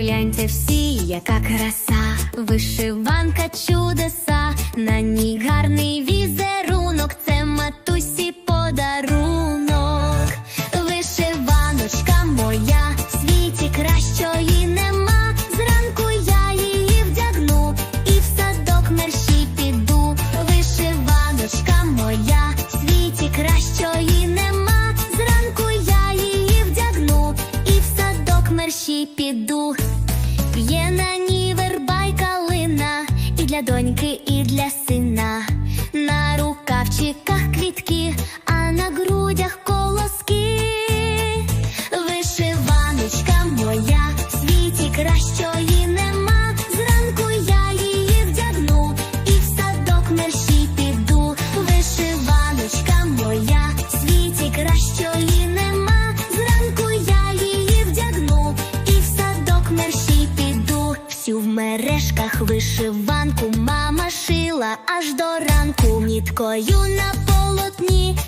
Гляньте всі, яка краса, вишиванка чудеса, на ній гарний візерунок, це матусі подарунок. Вишиваночка моя, в світі кращої нема. Зранку я її вдягну і в садок мерщій піду. Вишиваночка моя, світі кращої нема. Зранку я її вдягну і в садок мерщій піду. Є на ній верба й калина, і для доньки, і для сина. Мережках вишиванку мама шила аж до ранку ніткою на полотні.